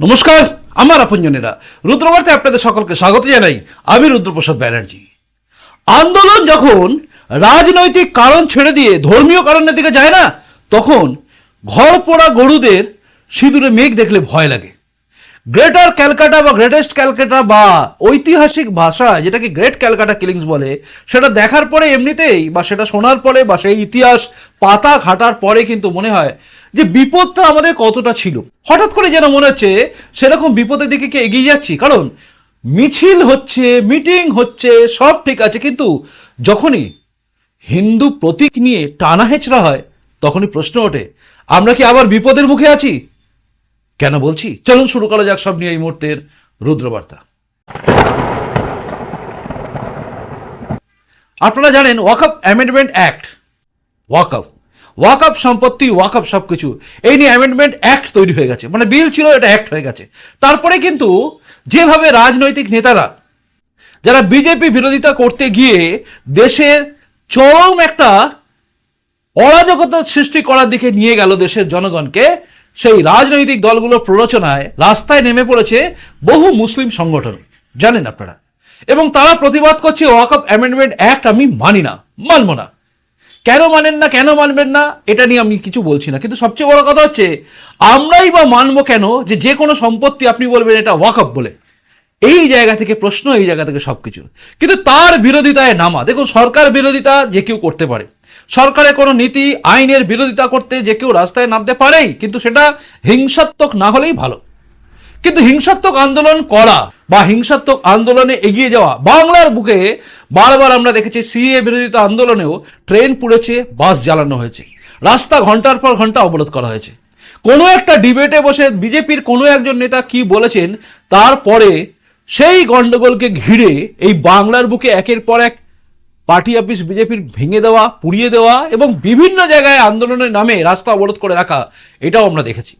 নমস্কার, আমার আপনজনেরা। রুদ্রবার্তে আপনাদের সকলকে স্বাগত জানাই আমি রুদ্রপ্রসাদ ব্যানার্জি। আন্দোলন যখন রাজনৈতিক কারণ ছেড়ে দিয়ে ধর্মীয় কারণের দিকে যায় না, তখন ঘর পোড়া গরুদের সিঁদুরে মেঘ দেখলে ভয় লাগে। গ্রেটার ক্যালকাটা বা গ্রেটেস্ট ক্যালকাটা বা ঐতিহাসিক ভাষা, যেটাকে গ্রেট ক্যালকাটা কিলিংস বলে, সেটা দেখার পরে এমনিতেই বা সেটা শোনার পরে বা সেই ইতিহাস পাতা ঘাটার পরে কিন্তু মনে হয় যে বিপদটা আমাদের কতটা ছিল। হঠাৎ করে যেন মনে হচ্ছে সেরকম বিপদের দিকে কি এগিয়ে যাচ্ছি। কারণ মিছিল হচ্ছে, মিটিং হচ্ছে, সব ঠিক আছে, কিন্তু যখনই হিন্দু প্রতীক নিয়ে টানা হেঁচড়া হয়, তখনই প্রশ্ন ওঠে, আমরা কি আবার বিপদের মুখে আছি? কেন বলছি? চলুন শুরু করা যাক সব নিয়ে এই মুহূর্তের রুদ্রবার্তা। আপনারা জানেন ওয়াকআপ অ্যামেন্ডমেন্ট অ্যাক্ট। ওয়াকআপ ওয়াকআপ সম্পত্তি ওয়াকআপ সব কিছু এই নিয়ে অ্যামেন্ডমেন্ট অ্যাক্ট তৈরি হয়ে গেছে। মানে বিল ছিল, এটা অ্যাক্ট হয়ে গেছে। তারপরে কিন্তু যেভাবে রাজনৈতিক নেতারা, যারা বিজেপি বিরোধিতা করতে গিয়ে দেশের চরম একটা অরাজকতা সৃষ্টি করার দিকে নিয়ে গেল দেশের জনগণকে, সেই রাজনৈতিক দলগুলোর প্ররোচনায় রাস্তায় নেমে পড়েছে বহু মুসলিম সংগঠন। জানেন আপনারা। এবং তারা প্রতিবাদ করছে ওয়াকআপ অ্যামেন্ডমেন্ট অ্যাক্ট আমি মানি না, মানব না। কেন মানেন না, কেন মানবেন না, এটা নিয়ে আমি কিছু বলছি না। কিন্তু সবচেয়ে বড় কথা হচ্ছে, আমরাই বা মানবো কেন যে যে কোনো সম্পত্তি আপনি বলবেন এটা ওয়াকআপ বলে। এই জায়গা থেকে প্রশ্ন, এই জায়গা থেকে সবকিছু। কিন্তু তার বিরোধিতায় নামা। দেখুন, সরকার বিরোধিতা যে কেউ করতে পারে। সরকারের কোনো নীতি, আইনের বিরোধিতা করতে যে কেউ রাস্তায় নামতে পারেই, কিন্তু সেটা হিংসাত্মক না হলেই ভালো। কিন্তু হিংসাত্মক আন্দোলন করা বা হিংসাত্মক আন্দোলনে এগিয়ে যাওয়া, বাংলার বুকে বারবার আমরা দেখেছি সিএ বিরোধিতা আন্দোলনেও ট্রেন পুড়েছে, বাস জ্বালানো হয়েছে। রাস্তা ঘণ্টার পর ঘণ্টা অবরোধ করা হয়েছে। কোনো একটা ডিবেটে বসে বিজেপির কোনো একজন নেতা কি বলেছেন তারপরে সেই গন্ডগোলকে ঘিরে এই বাংলার বুকে একের পর এক পার্টি অফিস বিজেপির ভেঙে দেওয়া, পুড়িয়ে দেওয়া এবং বিভিন্ন জায়গায় আন্দোলনের নামে রাস্তা অবরোধ করে রাখা, এটাও আমরা দেখেছি।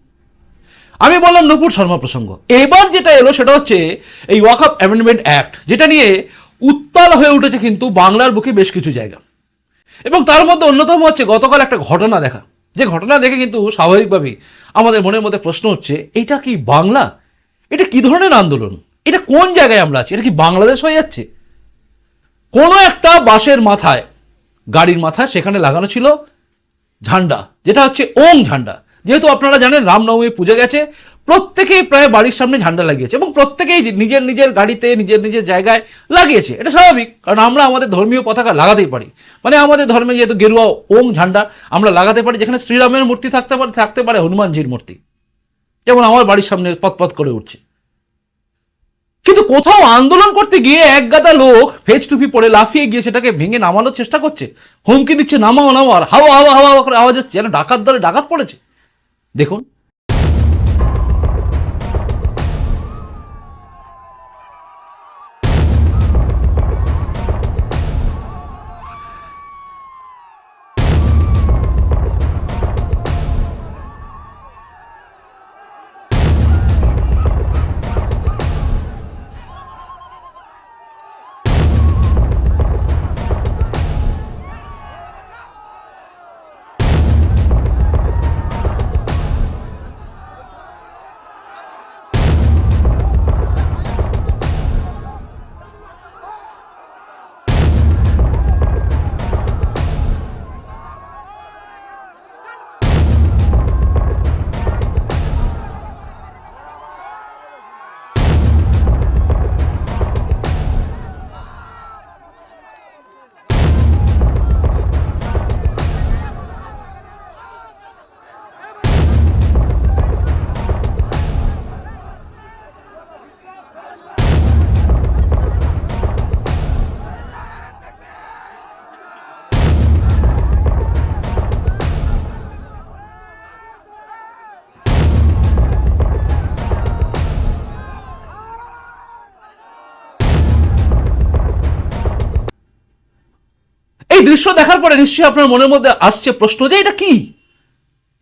আমি বললাম নূপুর শর্মা প্রসঙ্গ। এবার যেটা এলো সেটা হচ্ছে এই ওয়াকআপ অ্যামেন্ডমেন্ট অ্যাক্ট যেটা নিয়ে উত্তাল হয়ে উঠেছে কিন্তু বাংলার বুকে বেশ কিছু জায়গা। এবং তার মধ্যে অন্যতম হচ্ছে গতকাল একটা ঘটনা দেখা। যে ঘটনা দেখে কিন্তু স্বাভাবিকভাবেই আমাদের মনের মধ্যে প্রশ্ন হচ্ছে, এটা কি বাংলা? এটা কি ধরনের আন্দোলন? এটা কোন জায়গায় আমরা আছি? এটা কি বাংলাদেশ হয়ে যাচ্ছে? কোনো একটা বাসের মাথায়, গাড়ির মাথায় সেখানে লাগানো ছিল ঝান্ডা, যেটা হচ্ছে ওং ঝান্ডা। যেহেতু আপনারা জানেন রামনবমী পুজো গেছে, প্রত্যেকেই প্রায় বাড়ির সামনে ঝান্ডা লাগিয়েছে এবং প্রত্যেকেই নিজের নিজের গাড়িতে, নিজের নিজের জায়গায় লাগিয়েছে। এটা স্বাভাবিক, কারণ আমরা আমাদের ধর্মীয় পতাকা লাগাতেই পারি। মানে আমাদের ধর্মে যেহেতু গেরুয়া ওং ঝান্ডা, আমরা লাগাতে পারি, যেখানে শ্রীরামের মূর্তি থাকতে পারে থাকতে পারে হনুমানজির মূর্তি। যেমন আমার বাড়ির সামনে পথ করে উঠছে। কিন্তু কোথাও আন্দোলন করতে গিয়ে এক গাদা লোক ফেজ টুপি পরে লাফিয়ে গিয়ে সেটাকে ভেঙে নামানোর চেষ্টা করছে। হুমকি দিচ্ছে, নামাও নামাও, আর হাওয়া হাওয়া হাওয়া করে আওয়াজ হচ্ছে, যেন ডাকাত দলে ডাকাত পড়েছে। দেখুন দৃশ্য দেখার পরে নিশ্চয়ই আপনার মনের মধ্যে আসছে প্রশ্ন যে এটা কি?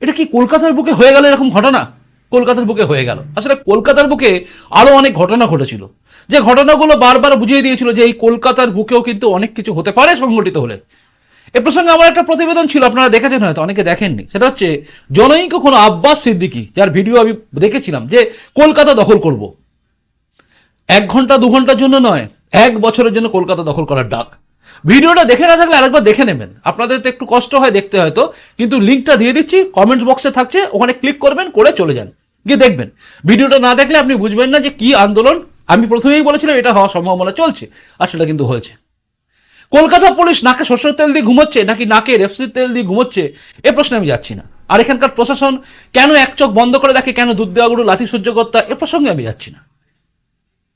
এটা কি কলকাতার বুকে হয়ে গেল এরকম ঘটনা? কলকাতার বুকে হয়ে গেল। আসলে কলকাতার বুকে আরও অনেক ঘটনা ঘটেছিল। যে ঘটনাগুলো বারবার বুঝিয়ে দিয়েছিল যে এই কলকাতার বুকেও কিন্তু অনেক কিছু হতে পারে সংগঠিত হলে। এ প্রসঙ্গে আমার একটা প্রতিবেদন ছিল, আপনারা দেখেছেন হয়তো, অনেকে দেখেননি। সেটা হচ্ছে জনৈক কোনো আব্বাস সিদ্দিকি, যার ভিডিও আমি দেখেছিলাম, যে কলকাতা দখল করব। এক ঘণ্টা, দু ঘণ্টার জন্য নয়, এক বছরের জন্য কলকাতা দখল করার ডাক। ভিডিওটা দেখে না থাকলে আরেকবার দেখে নেবেন। আপনাদের তো একটু কষ্ট হয় দেখতে হয়তো, কিন্তু লিঙ্কটা দিয়ে দিচ্ছি কমেন্টস বক্সে থাকছে, ওখানে ক্লিক করবেন, করে চলে যান, গিয়ে দেখবেন। ভিডিওটা না দেখলে আপনি বুঝবেন না যে কি আন্দোলন। আমি প্রথমেই বলেছিলাম এটা হওয়ার সম্ভাবনা চলছে, আর সেটা কিন্তু হয়েছে। কলকাতা পুলিশ নাকে সরষের তেল দিয়ে ঘুমোচ্ছে, নাকি নাকে রেফসির তেল দিয়ে ঘুমোচ্ছে? এ প্রশ্নে আমি যাচ্ছি না। আর এখানকার প্রশাসন কেন এক চোখ বন্ধ করে রাখে কেন দুধ দেওয়াগুলো লাথি সহ্য করতে এ প্রসঙ্গে আমি যাচ্ছি না।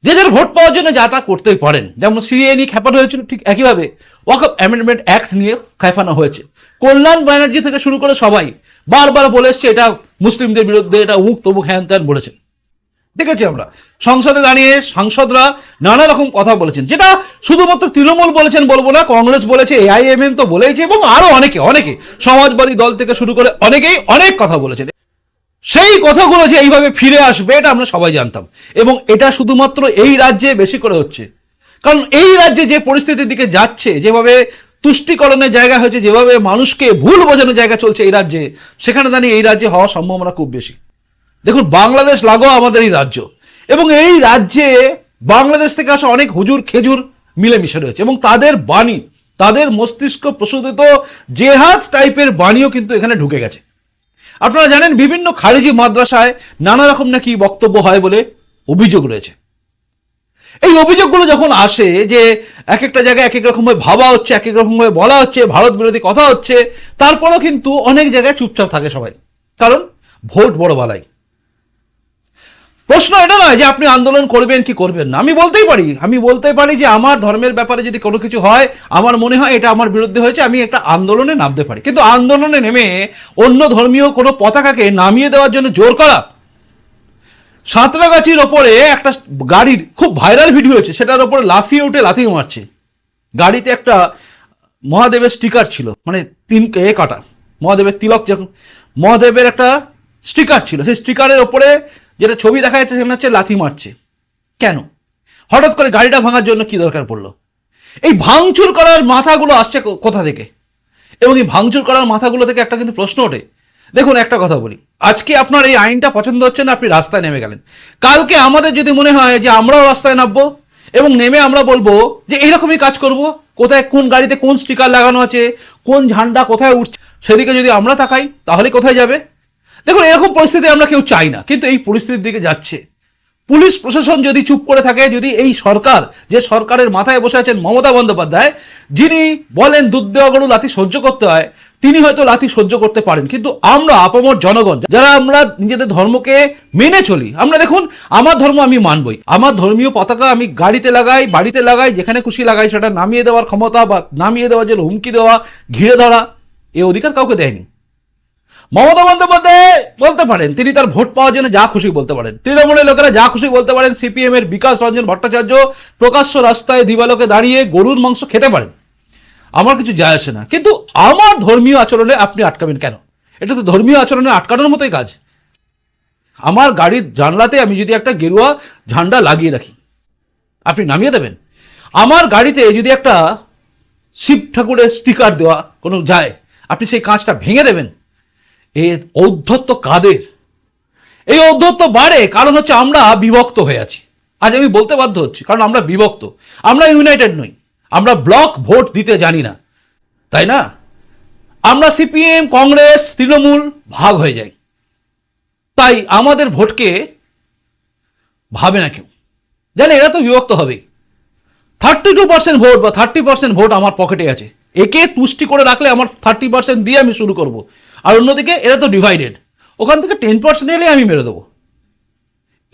যে যার ভোট পাওয়ার জন্য যা তা করতেই পারেন। যেমন সিএ নিয়ে খেপানো হয়েছিল ঠিক একইভাবে ওয়াকআপ অ্যামেন্ডমেন্ট অ্যাক্ট নিয়ে খেপানো হয়েছে। কল্যাণ ব্যানার্জি থেকে শুরু করে সবাই বারবার বলে এসছে, এটা মুসলিমদের বিরুদ্ধে এটা উমুক তমুক হ্যান ত্যান বলেছেন। দেখেছি আমরা। সংসদে দাঁড়িয়ে সাংসদরা নানা রকম কথা বলেছেন। যেটা শুধুমাত্র তৃণমূল বলেছেন বলব না, কংগ্রেস বলেছে, এআইএমএম তো বলেইছে, এবং আরও অনেকে অনেকে সমাজবাদী দল থেকে শুরু করে অনেকেই অনেক কথা বলেছেন। সেই কথাগুলো যে এইভাবে ফিরে আসবে, এটা আমরা সবাই জানতাম। এবং এটা শুধুমাত্র এই রাজ্যে বেশি করে হচ্ছে। কারণ এই রাজ্যে যে পরিস্থিতির দিকে যাচ্ছে, যেভাবে তুষ্টিকরণের জায়গা হয়েছে, যেভাবে মানুষকে ভুল বোঝানোর জায়গা চলছে এই রাজ্যে, সেখানে দাঁড়িয়ে এই রাজ্যে হওয়ার সম্ভাবনা খুব বেশি। দেখুন, বাংলাদেশ লাগো আমাদের এই রাজ্য। এবং এই রাজ্যে বাংলাদেশ থেকে আসা অনেক হুজুর খেজুর মিলেমিশে রয়েছে। এবং তাদের বাণী, তাদের মস্তিষ্ক প্রসূদিত জেহাদ টাইপের বাণীও কিন্তু এখানে ঢুকে গেছে। আপনারা জানেন বিভিন্ন খারিজি মাদ্রাসায় নানা রকম নাকি বক্তব্য হয় বলে অভিযোগ রয়েছে। এই অভিযোগগুলো যখন আসে যে এক একটা জায়গায় এক এক রকমভাবে ভাবা হচ্ছে, এক এক রকমভাবে বলা হচ্ছে, ভারত বিরোধী কথা হচ্ছে, তারপরেও কিন্তু অনেক জায়গায় চুপচাপ থাকে সবাই। কারণ ভোট বড় বালাই। প্রশ্ন এটা নয় যে আপনি আন্দোলন করবেন কি করবেন না। আমি বলতেই পারি, আমি বলতেই পারি যে আমার ধর্মের ব্যাপারে যদি কোনো কিছু হয়, আমার মনে হয় এটা আমার বিরুদ্ধে হয়েছে, আমি একটা আন্দোলনে নামতে পারি। কিন্তু আন্দোলনে নেমে অন্য ধর্মীয় কোনো পতাকাকে নামিয়ে দেওয়ার জন্য জোর করা। সাঁতরাগাছির ওপরে একটা গাড়ির খুব ভাইরাল ভিডিও হয়েছে, সেটার ওপরে লাফিয়ে উঠে লাথি মারছে। গাড়িতে একটা মহাদেবের স্টিকার ছিল মানে তিন এ কাটা। মহাদেবের তিলক যখন মহাদেবের একটা স্টিকার ছিল, সেই স্টিকারের ওপরে যেটা ছবি দেখা যাচ্ছে সেখানে হচ্ছে লাথি মারছে। কেন? হঠাৎ করে গাড়িটা ভাঙার জন্য কি দরকার পড়ল? এই ভাঙচুর করার মাথাগুলো আসছে কোথা থেকে? এবং এই ভাঙচুর করার মাথাগুলো থেকে একটা কিন্তু প্রশ্ন ওঠে। দেখুন, একটা কথা বলি। আজকে আপনার এই আইনটা পছন্দ হচ্ছে না, আপনি রাস্তায় নেমে গেলেন। কালকে আমাদের যদি মনে হয় যে আমরাও রাস্তায় নামবো এবং নেমে আমরা বলব যে এইরকমই কাজ করব, কোথায় কোন গাড়িতে কোন স্টিকার লাগানো আছে, কোন ঝান্ডা কোথায় উঠছে, সেদিকে যদি আমরা তাকাই, তাহলে কোথায় যাবে? দেখুন, এরকম পরিস্থিতি আমরা কেউ চাই না, কিন্তু এই পরিস্থিতির দিকে যাচ্ছে। পুলিশ প্রশাসন যদি চুপ করে থাকে, যদি এই সরকার, যে সরকারের মাথায় বসে আছেন মমতা বন্দ্যোপাধ্যায়, যিনি বলেন দুধ দেওয়া গরু লাথি সহ্য করতে হয়, তিনি হয়তো লাথি সহ্য করতে পারেন। কিন্তু আমরা, আপামর জনগণ, যারা আমরা নিজেদের ধর্মকে মেনে চলি, আমরা দেখুন, আমার ধর্ম আমি মানবই। আমার ধর্মীয় পতাকা আমি গাড়িতে লাগাই, বাড়িতে লাগাই, যেখানে খুশি লাগাই, সেটা নামিয়ে দেওয়ার ক্ষমতা বা নামিয়ে দেওয়ার জন্য হুমকি দেওয়া, ঘিরে ধরা, এ অধিকার কাউকে দেয়নি। মমতা বন্দ্যোপাধ্যায় বলতে পারেন, তিনি তার ভোট পাওয়ার জন্য যা খুশি বলতে পারেন। তৃণমূলের লোকেরা যা খুশি বলতে পারেন, সিপিএম এর বিকাশ রঞ্জন ভট্টাচার্য প্রকাশ্য রাস্তায় দিবালোকে দাঁড়িয়ে গরুর মাংস খেতে পারেন। আমার কিছু যায় আসে না। কিন্তু আমার ধর্মীয় আচরণে আপনি আটকাবেন কেন? এটা তো ধর্মীয় আচরণে আটকানোর মতোই কাজ। আমার গাড়ির জানলাতে আমি যদি একটা গেরুয়া ঝান্ডা লাগিয়ে রাখি, আপনি নামিয়ে দেবেন? আমার গাড়িতে যদি একটা শিব ঠাকুরের স্টিকার দেওয়া কোনো যায়, আপনি সেই কাঁচটা ভেঙে দেবেন? এই ঔদ্ধত্য কাদের? এই ঔদ্ধত্য বাড়ে কারণ হচ্ছে আমরা বিভক্ত হয়ে আছি। আজ আমি বলতে বাধ্য হচ্ছি, কারণ আমরা বিভক্ত। আমরা ইউনাইটেড নই। আমরা ব্লক ভোট দিতে জানি না। তাই না? আমরা সিপিএম, কংগ্রেস, তৃণমূল ভাগ হয়ে যাই। তাই আমাদের ভোটকে ভাবে না কেউ। জানে, এরা তো বিভক্ত হবেই থার্টি টু পার্সেন্ট ভোট বা থার্টি পার্সেন্ট ভোট আমার পকেটে আছে। একে তুষ্টি করে রাখলে আমার থার্টি পার্সেন্ট দিয়ে আমি শুরু করব। আর অন্যদিকে এরা তো ডিভাইডেড ওখান থেকে টেন পার্সেন্ট এলে আমি মেরে দেবো।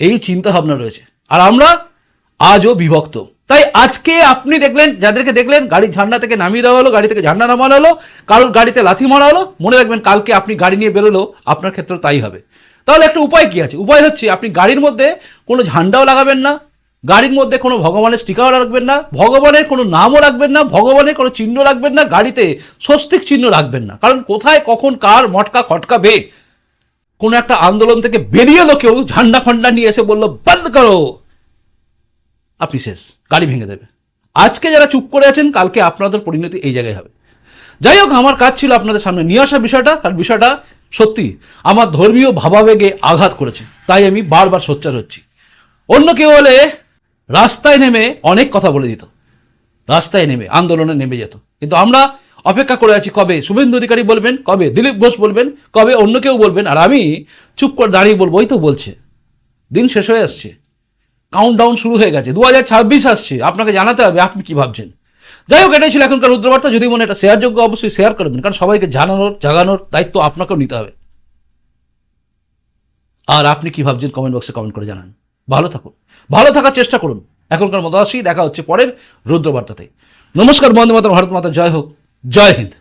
এই চিন্তা ভাবনা রয়েছে। আর আমরা আজও বিভক্ত। তাই আজকে আপনি দেখলেন, যাদেরকে দেখলেন গাড়ির ঝান্ডা থেকে নামিয়ে দেওয়া হলো, গাড়ি থেকে ঝান্ডা নামানো হলো, কারোর গাড়িতে লাথি মারা হলো, মনে রাখবেন কালকে আপনি গাড়ি নিয়ে বেরোলো, আপনার ক্ষেত্রে তাই হবে। তাহলে একটা উপায় কি আছে? উপায় হচ্ছে আপনি গাড়ির মধ্যে কোনো ঝান্ডাও লাগাবেন না গাড়ির মধ্যে কোনো ভগবানের স্টিকারও রাখবেন না, ভগবানের কোনো নামও রাখবেন না, ভগবানের কোনো চিহ্ন রাখবেন না, গাড়িতে স্বস্তিক চিহ্ন রাখবেন না। কারণ কোথায়, কখন, কার মটকা খটকাবে কোনো একটা আন্দোলন থেকে বেরিয়ে এলো কেউ, ঝান্ডা ফান্ডা নিয়ে এসে বলল, বন্ধ করো! আপনি শেষ, গাড়ি ভেঙে দেবে। আজকে যারা চুপ করে আছেন, কালকে আপনাদের পরিণতি এই জায়গায় হবে। যাই হোক, আমার কাজ ছিল আপনাদের সামনে নিয়ে আসা বিষয়টা, কারণ বিষয়টা সত্যি আমার ধর্মীয় ভাবাবেগে আঘাত করেছে। তাই আমি বারবার সোচ্চার হচ্ছি। অন্য কেউ হলে রাস্তায় নেমে অনেক কথা বলে দিত। রাস্তায় নেমে, আন্দোলনে নেমে যেত। কিন্তু আমরা অপেক্ষা করে আছি কবে? শুভেন্দু অধিকারী বলবেন, কবে? দিলীপ ঘোষ বলবেন, কবে? অন্য কেউ বলবেন। আর আমি চুপ করে দাঁড়িয়ে বলব, ওই তো বলছে। দিন শেষ হয়ে আসছে। কাউন্ট ডাউন শুরু হয়ে গেছে। দু হাজার ছাব্বিশ আসছে। আপনাকে জানাতে হবে আপনি কি ভাবছেন। যাই হোক, এটাই ছিল এখনকার রুদ্রবার্তা যদি মনে এটা শেয়ারযোগ্য অবশ্যই শেয়ার করবেন কারণ সবাইকে জানানোর, জাগানোর দায়িত্ব আপনাকেও নিতে হবে। আর আপনি কি ভাবছেন কমেন্ট বক্সে কমেন্ট করে জানান। ভালো থাকুন। ভালো থাকার চেষ্টা করুন। এখনকার মতো আসি দেখা হচ্ছে পরের রুদ্রবার্তাতে নমস্কার বন্দে মাতা ভারত মাতা, জয় হোক। জয় হিন্দ।